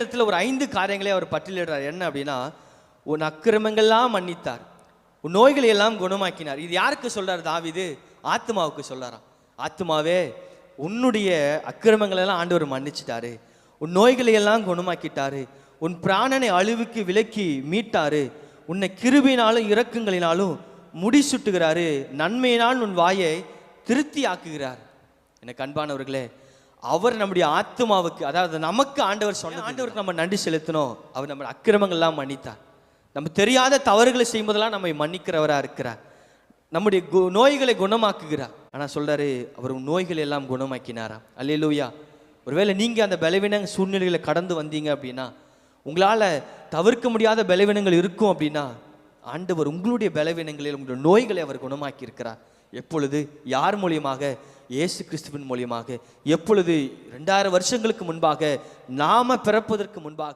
இடத்துல ஒரு ஐந்து காரியங்களை அவர் பட்டியலிடுறார். என்ன அப்படின்னா உன் அக்கிரமங்கள்லாம் மன்னித்தார். உன் நோய்களை எல்லாம் குணமாக்கினார். இது யாருக்கு சொல்றார் தாவிது? ஆத்மாவுக்கு சொல்றாராம். ஆத்மாவே உன்னுடைய அக்கிரமங்களை எல்லாம் ஆண்டவர் மன்னிச்சிட்டாரு. உன் நோய்களை எல்லாம் குணமாக்கிட்டாரு. உன் பிராணனை அழிவுக்கு விலக்கி மீட்டாரு. உன்னை கிருபினாலும் இரக்கங்களினாலும் முடிசுட்டுகிறாரு. நன்மையினால் உன் வாயை திருப்தி ஆக்குகிறார் எனக்கு அன்பானவர்களே அவர் நம்முடைய ஆத்மாவுக்கு அதாவது நமக்கு ஆண்டவர் சொன்ன ஆண்டவருக்கு நம்ம நன்றி செலுத்தணும்? அவர் நம்ம அக்கிரமங்கள்லாம் மன்னித்தார். நம்ம தெரியாத தவறுகளை செய்யும்போதெல்லாம் நம்மை மன்னிக்கிறவராக இருக்கிறார். நம்முடைய கு- நோய்களை குணமாக்குகிறார். ஆனால் சொல்றாரு அவர் நோய்களை எல்லாம் குணமாக்கினாராம் அல்லேலூயா. ஒருவேளை நீங்கள் அந்த பலவீன சூழ்நிலைகளை கடந்து வந்தீங்க அப்படின்னா உங்களால் தவிர்க்க முடியாத பலவீனங்கள் இருக்கும் அப்படின்னா ஆண்டவர் உங்களுடைய பலவீனங்களில் உங்களுடைய நோய்களை அவர் குணமாக்கி இருக்கிறார் எப்பொழுது? யார் மூலியமாக? இயேசு கிறிஸ்துவின் மூலியமாக. எப்பொழுது ரெண்டாயிரம் வருஷங்களுக்கு முன்பாக நாம பிறப்பதற்கு முன்பாக